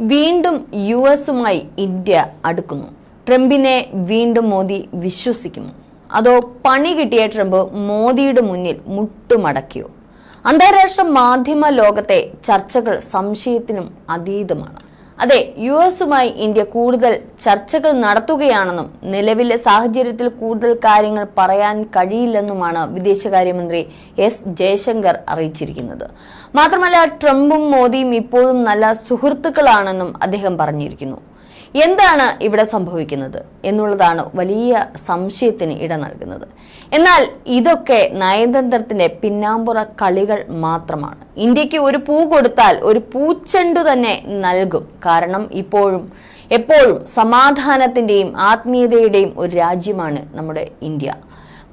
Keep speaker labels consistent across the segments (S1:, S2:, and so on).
S1: വീണ്ടും U എസുമായി India അടുക്കുന്നു. ട്രംപിനെ വീണ്ടും മോദി വിശ്വസിക്കുന്നു. അതോ പണി കിട്ടിയ ട്രംപ് മോദിയുടെ മുന്നിൽ മുട്ടുമടക്കിയോ? അന്താരാഷ്ട്ര മാധ്യമ ലോകത്തെ ചർച്ചകൾ സംശയത്തിനും അതീതമാണ്. അതെ യു എസുമായി ഇന്ത്യ കൂടുതൽ ചർച്ചകൾ നടത്തുകയാണെന്നും നിലവിലെ സാഹചര്യത്തിൽ കൂടുതൽ കാര്യങ്ങൾ പറയാൻ കഴിയില്ലെന്നുമാണ് വിദേശകാര്യമന്ത്രി എസ് ജയശങ്കർ അറിയിച്ചിരിക്കുന്നത്. മാത്രമല്ല ട്രംപും മോദിയും ഇപ്പോഴും നല്ല സുഹൃത്തുക്കളാണെന്നും അദ്ദേഹം പറഞ്ഞിരിക്കുന്നു. എന്താണ് ഇവിടെ സംഭവിക്കുന്നത് എന്നുള്ളതാണ് വലിയ സംശയത്തിന് ഇട നൽകുന്നത്. എന്നാൽ ഇതൊക്കെ നയതന്ത്രത്തിന്റെ പിന്നാമ്പുറ കളികൾ മാത്രമാണ്. ഇന്ത്യയ്ക്ക് ഒരു പൂ കൊടുത്താൽ ഒരു പൂച്ചെണ്ടു തന്നെ നൽകും. കാരണം ഇപ്പോഴും എപ്പോഴും സമാധാനത്തിന്റെയും ആത്മീയതയുടെയും ഒരു രാജ്യമാണ് നമ്മുടെ ഇന്ത്യ.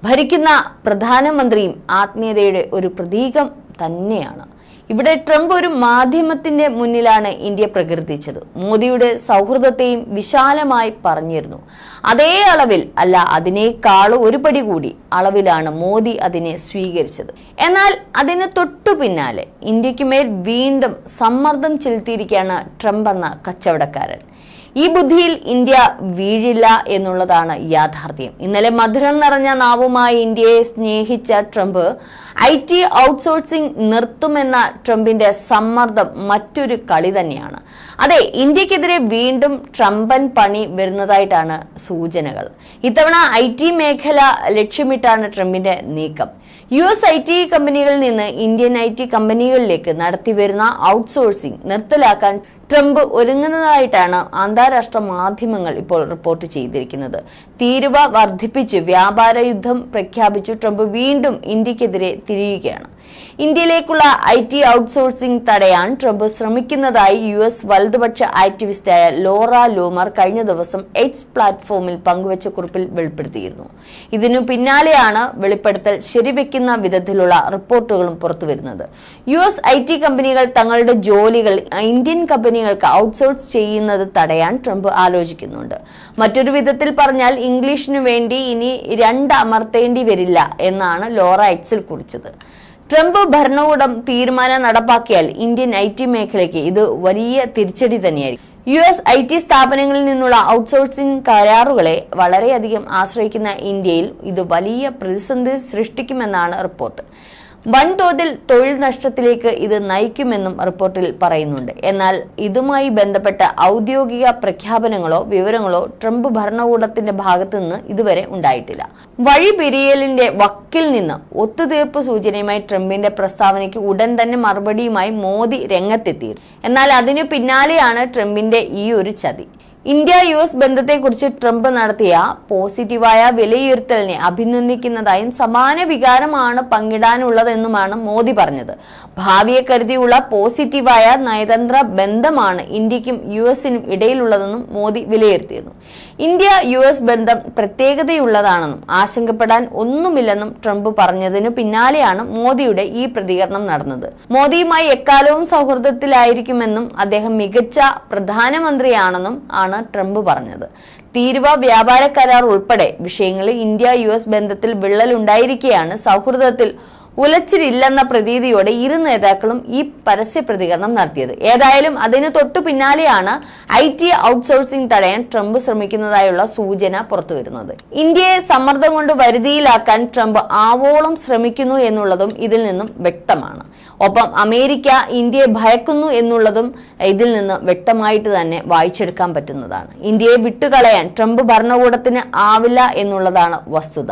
S1: ഭരിക്കുന്ന പ്രധാനമന്ത്രിയും ആത്മീയതയുടെ ഒരു പ്രതീകം തന്നെയാണ്. ഇവിടെ ട്രംപ് ഒരു മാധ്യമത്തിന്റെ മുന്നിലാണ് ഇന്ത്യ പ്രകീർത്തിച്ചത്. മോദിയുടെ സൗഹൃദത്തെയും വിശാലമായി പറഞ്ഞിരുന്നു. അതേ അളവിൽ അല്ല അതിനേക്കാൾ ഒരു പടി കൂടി അളവിലാണ് മോദി അതിനെ സ്വീകരിച്ചത്. എന്നാൽ അതിന് തൊട്ടു പിന്നാലെ ഇന്ത്യക്കുമേൽ വീണ്ടും സമ്മർദ്ദം ചെലുത്തിയിരിക്കുകയാണ് ട്രംപ് എന്ന കച്ചവടക്കാരൻ. ഈ ബുദ്ധിയിൽ ഇന്ത്യ വീഴില്ല എന്നുള്ളതാണ് യാഥാർത്ഥ്യം. ഇന്നലെ മധുരം നിറഞ്ഞ നാവുമായി ഇന്ത്യയെ സ്നേഹിച്ച ട്രംപ് ഐ ടി ഔട്ട്സോഴ്സിംഗ് നിർത്തുമെന്ന ട്രംപിന്റെ സമ്മർദ്ദം മറ്റൊരു കളി തന്നെയാണ്. അതെ ഇന്ത്യക്കെതിരെ വീണ്ടും ട്രംപൻ പണി വരുന്നതായിട്ടാണ് സൂചനകൾ. ഇത്തവണ ഐ ടി മേഖല ലക്ഷ്യമിട്ടാണ് ട്രംപിന്റെ നീക്കം. യു എസ് ഐ ടി കമ്പനികളിൽ നിന്ന് ഇന്ത്യൻ ഐ ടി കമ്പനികളിലേക്ക് നടത്തിവരുന്ന ഔട്ട്സോഴ്സിംഗ് നിർത്തലാക്കാൻ ട്രംപ് ഒരുങ്ങുന്നതായിട്ടാണ് അന്താരാഷ്ട്ര മാധ്യമങ്ങൾ ഇപ്പോൾ റിപ്പോർട്ട് ചെയ്തിരിക്കുന്നത്. തീരുവ വർദ്ധിപ്പിച്ച് വ്യാപാര യുദ്ധം പ്രഖ്യാപിച്ചു ട്രംപ് വീണ്ടും ഇന്ത്യക്കെതിരെ തിരിയുകയാണ്. ഇന്ത്യയിലേക്കുള്ള ഐ ടി ഔട്ട്സോഴ്സിംഗ് തടയാൻ ട്രംപ് ശ്രമിക്കുന്നതായി യു എസ് വലതുപക്ഷ ആക്ടിവിസ്റ്റായ ലോറ ലൂമർ കഴിഞ്ഞ ദിവസം എയ്ഡ്സ് പ്ലാറ്റ്ഫോമിൽ പങ്കുവച്ച കുറിപ്പിൽ വെളിപ്പെടുത്തിയിരുന്നു. ഇതിനു പിന്നാലെയാണ് വെളിപ്പെടുത്തൽ ശരിവെക്കുന്ന വിധത്തിലുള്ള റിപ്പോർട്ടുകളും പുറത്തുവരുന്നത്. യു എസ് ഐ ടി കമ്പനികൾ തങ്ങളുടെ ജോലികൾ ഇന്ത്യൻ കമ്പനികൾക്ക് ഔട്ട്സോഴ്സ് ചെയ്യുന്നത് തടയാൻ ട്രംപ് ആലോചിക്കുന്നുണ്ട്. മറ്റൊരു വിധത്തിൽ പറഞ്ഞാൽ ഇംഗ്ലീഷിനു വേണ്ടി ഇനി രണ്ട് അമർത്തേണ്ടി വരില്ല എന്നാണ് ലോറ എക്സിൽ കുറിച്ചത്. ട്രംപ് ഭരണകൂടം തീരുമാനം നടപ്പാക്കിയാൽ ഇന്ത്യൻ ഐ ടി മേഖലയ്ക്ക് ഇത് വലിയ തിരിച്ചടി തന്നെയായിരിക്കും. യു എസ് ഐ ടി സ്ഥാപനങ്ങളിൽ നിന്നുള്ള ഔട്ട്സോഴ്സിംഗ് കരാറുകളെ വളരെയധികം ആശ്രയിക്കുന്ന ഇന്ത്യയിൽ ഇത് വലിയ പ്രതിസന്ധി സൃഷ്ടിക്കുമെന്നാണ് റിപ്പോർട്ട്. വൻതോതിൽ തൊഴിൽ നഷ്ടത്തിലേക്ക് ഇത് നയിക്കുമെന്നും റിപ്പോർട്ടിൽ പറയുന്നുണ്ട്. എന്നാൽ ഇതുമായി ബന്ധപ്പെട്ട ഔദ്യോഗിക പ്രഖ്യാപനങ്ങളോ വിവരങ്ങളോ ട്രംപ് ഭരണകൂടത്തിന്റെ ഭാഗത്തു നിന്ന് ഇതുവരെ ഉണ്ടായിട്ടില്ല. വഴിപിരിയലിന്റെ വക്കിൽ നിന്ന് ഒത്തുതീർപ്പ് സൂചനയുമായി ട്രംപിന്റെ പ്രസ്താവനയ്ക്ക് ഉടൻ തന്നെ മറുപടിയുമായി മോദി രംഗത്തെത്തി എന്നാൽ അതിനു പിന്നാലെയാണ് ട്രംപിന്റെ ഈ ഒരു ചതി. ഇന്ത്യ യു എസ് ബന്ധത്തെക്കുറിച്ച് ട്രംപ് നടത്തിയ പോസിറ്റീവായ വിലയിരുത്തലിനെ അഭിനന്ദിക്കുന്നതായും സമാന വികാരമാണ് പങ്കിടാനുള്ളതെന്നുമാണ് മോദി പറഞ്ഞത്. ഭാവിയെ കരുതിയുള്ള പോസിറ്റീവായ നയതന്ത്ര ബന്ധമാണ് ഇന്ത്യക്കും യു എസിനും ഇടയിലുള്ളതെന്നും മോദി വിലയിരുത്തിയിരുന്നു. ഇന്ത്യ യു എസ് ബന്ധം പ്രത്യേകതയുള്ളതാണെന്നും ആശങ്കപ്പെടാൻ ഒന്നുമില്ലെന്നും ട്രംപ് പറഞ്ഞതിനു പിന്നാലെയാണ് മോദിയുടെ ഈ പ്രതികരണം നടന്നത്. മോദിയുമായി എക്കാലവും സൗഹൃദത്തിലായിരിക്കുമെന്നും അദ്ദേഹം മികച്ച പ്രധാനമന്ത്രിയാണെന്നും ആണ് ട്രംപ് പറഞ്ഞത്. തീരുവ വ്യാപാര കരാർ ഉൾപ്പെടെ വിഷയങ്ങളിൽ ഇന്ത്യ യു എസ് ബന്ധത്തിൽ വിള്ളലുണ്ടായിരിക്കെയാണ് സൗഹൃദത്തിൽ ഉലച്ചിലില്ലെന്ന പ്രതീതിയോടെ ഇരു നേതാക്കളും ഈ പരസ്യ പ്രതികരണം നടത്തിയത്. ഏതായാലും അതിന് തൊട്ടു പിന്നാലെയാണ് ഐ ടി ഔട്ട്സോഴ്സിംഗ് തടയാൻ ട്രംപ് ശ്രമിക്കുന്നതായുള്ള സൂചന പുറത്തുവരുന്നത്. ഇന്ത്യയെ സമ്മർദ്ദം കൊണ്ട് വരുതിയിലാക്കാൻ ട്രംപ് ആവോളം ശ്രമിക്കുന്നു എന്നുള്ളതും ഇതിൽ നിന്നും വ്യക്തമാണ്. ഒപ്പം അമേരിക്ക ഇന്ത്യയെ ഭയക്കുന്നു എന്നുള്ളതും ഇതിൽ നിന്ന് വ്യക്തമായിട്ട് തന്നെ വായിച്ചെടുക്കാൻ പറ്റുന്നതാണ്. ഇന്ത്യയെ വിട്ടുകളയാൻ ട്രംപ് ഭരണകൂടത്തിന് ആവില്ല എന്നുള്ളതാണ് വസ്തുത.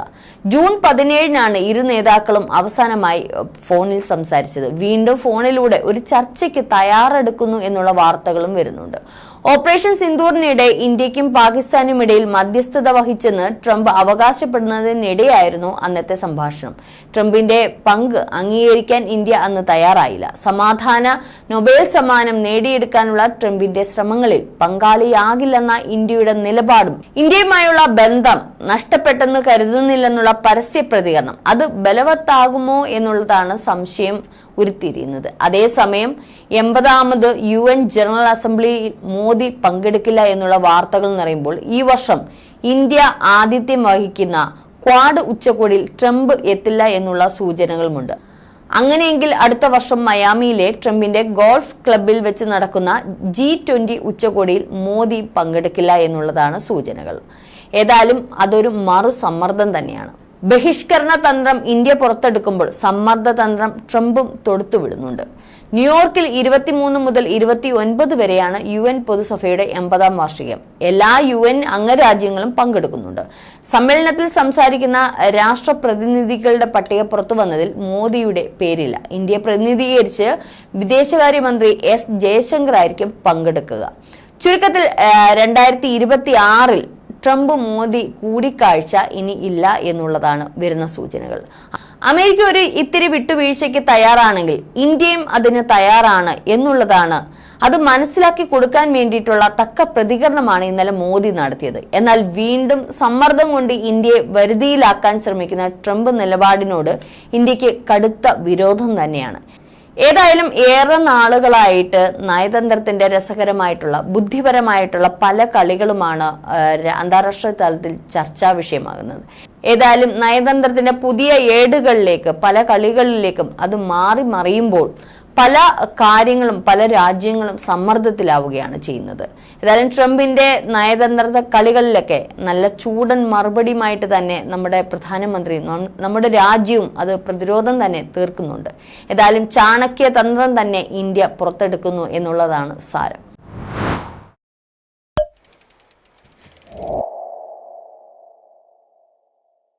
S1: ജൂൺ പതിനേഴിനാണ് ഇരു നേതാക്കളും അവസാനമായി ഫോണിൽ സംസാരിച്ചത്. വീണ്ടും ഫോണിലൂടെ ഒരു ചർച്ചയ്ക്ക് തയ്യാറെടുക്കുന്നു എന്നുള്ള വാർത്തകളും വരുന്നുണ്ട്. ഓപ്പറേഷൻ സിന്ദൂറിനിടെ ഇന്ത്യക്കും പാകിസ്ഥാനും ഇടയിൽ മധ്യസ്ഥത വഹിച്ചെന്ന് ട്രംപ് അവകാശപ്പെടുന്നതിനിടെയായിരുന്നു അന്നത്തെ സംഭാഷണം. ട്രംപിന്റെ പങ്ക് അംഗീകരിക്കാൻ ഇന്ത്യ അന്ന് തയ്യാറായില്ല. സമാധാന നൊബേൽ സമ്മാനം നേടിയെടുക്കാനുള്ള ട്രംപിന്റെ ശ്രമങ്ങളിൽ പങ്കാളിയാകില്ലെന്ന ഇന്ത്യയുടെ നിലപാടും ഇന്ത്യയുമായുള്ള ബന്ധം നഷ്ടപ്പെട്ടെന്ന് കരുതുന്നില്ലെന്നുള്ള പരസ്യ പ്രതികരണം അത് ബലവത്താകുമോ എന്നുള്ളതാണ് സംശയം ഉരുത്തിരിയുന്നത്. അതേസമയം എൺപതാമത് U N general assembly Modi പങ്കെടുക്കില്ല എന്നുള്ള വാർത്തകൾ നിറയുമ്പോൾ ഈ വർഷം ഇന്ത്യ ആതിഥ്യം വഹിക്കുന്ന ക്വാഡ് ഉച്ചകോടിയിൽ ട്രംപ് എത്തില്ല എന്നുള്ള സൂചനകളുമുണ്ട്. അങ്ങനെയെങ്കിൽ അടുത്ത വർഷം മയാമിയിലെ ട്രംപിന്റെ ഗോൾഫ് ക്ലബിൽ വെച്ച് നടക്കുന്ന ജി ട്വന്റി ഉച്ചകോടിയിൽ മോദി പങ്കെടുക്കില്ല എന്നുള്ളതാണ് സൂചനകൾ. ഏതായാലും അതൊരു മറു സമ്മർദ്ദം തന്നെയാണ്. ബഹിഷ്കരണ തന്ത്രം ഇന്ത്യ പുറത്തെടുക്കുമ്പോൾ സമ്മർദ്ദ തന്ത്രം ട്രംപും തൊടുത്തുവിടുന്നുണ്ട് ന്യൂയോർക്കിൽ ഇരുപത്തിമൂന്ന് മുതൽ ഇരുപത്തി ഒൻപത് വരെയാണ് യു എൻ പൊതുസഭയുടെ എൺപതാം വാർഷികം. എല്ലാ യു എൻ അംഗരാജ്യങ്ങളും പങ്കെടുക്കുന്നുണ്ട്. സമ്മേളനത്തിൽ സംസാരിക്കുന്ന രാഷ്ട്രപ്രതിനിധികളുടെ പട്ടിക പുറത്തു വന്നതിൽ മോദിയുടെ പേരില്ല. ഇന്ത്യയെ പ്രതിനിധീകരിച്ച് വിദേശകാര്യമന്ത്രി എസ് ജയശങ്കർ ആയിരിക്കും പങ്കെടുക്കുക. ചുരുക്കത്തിൽ രണ്ടായിരത്തി ഇരുപത്തി ആറിൽ ട്രംപ് മോദി കൂടിക്കാഴ്ച ഇനി ഇല്ല എന്നുള്ളതാണ് വരുന്ന സൂചനകൾ. അമേരിക്ക ഒരു ഇത്തിരി വിട്ടുവീഴ്ചയ്ക്ക് തയ്യാറാണെങ്കിൽ ഇന്ത്യയും അതിന് തയ്യാറാണ് എന്നുള്ളതാണ്. അത് മനസ്സിലാക്കി കൊടുക്കാൻ വേണ്ടിയിട്ടുള്ള തക്ക പ്രതികരണമാണ് ഇന്നലെ മോദി നടത്തിയത്. എന്നാൽ വീണ്ടും സമ്മർദ്ദം കൊണ്ട് ഇന്ത്യയെ വരുതിയിലാക്കാൻ ശ്രമിക്കുന്ന ട്രംപ് നിലപാടിനോട് ഇന്ത്യയ്ക്ക് കടുത്ത വിരോധം തന്നെയാണ്. ഏതായാലും ഏറെ നാളുകളായിട്ട് നയതന്ത്രത്തിന്റെ രസകരമായിട്ടുള്ള ബുദ്ധിപരമായിട്ടുള്ള പല കളികളുമാണ് അന്താരാഷ്ട്ര തലത്തിൽ ചർച്ചാ വിഷയമാകുന്നത്. ഏതായാലും നയതന്ത്രത്തിന്റെ പുതിയ ഏടുകളിലേക്ക് പല കളികളിലേക്കും അത് മാറി മറിയുമ്പോൾ പല കാര്യങ്ങളും പല രാജ്യങ്ങളും സമ്മർദ്ദത്തിലാവുകയാണ് ചെയ്യുന്നത്. ഏതായാലും ട്രംപിന്റെ നയതന്ത്ര കളികളിലൊക്കെ നല്ല ചൂടൻ മറുപടിയുമായിട്ട് തന്നെ നമ്മുടെ പ്രധാനമന്ത്രി നമ്മുടെ രാജ്യവും അത് പ്രതിരോധം തന്നെ തീർക്കുന്നുണ്ട്. ഏതായാലും ചാണക്യ തന്ത്രം തന്നെ ഇന്ത്യ പുറത്തെടുക്കുന്നു എന്നുള്ളതാണ് സാരം.